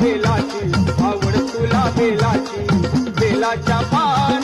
बेलाची आवड तुला बेलाची बेलाच्या पान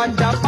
राजा